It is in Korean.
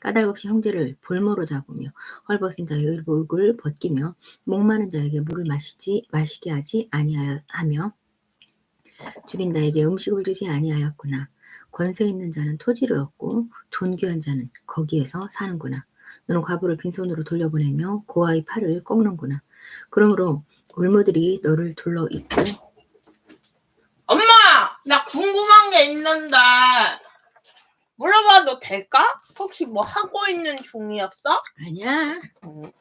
까닭없이 형제를 볼모로 잡으며 헐벗은 자의 의복을 벗기며 목마른 자에게 물을 마시지 마시게 하지 아니하며 줄인 자에게 음식을 주지 아니하였구나. 권세 있는 자는 토지를 얻고 존귀한 자는 거기에서 사는구나. 너는 과부를 빈손으로 돌려보내며 고아의 팔을 꺾는구나. 그러므로 울무들이 너를 둘러 있고 엄마, 나 궁금한 게 있는데 물어봐도 될까? 혹시 뭐 하고 있는 중이었어? 아니야 음,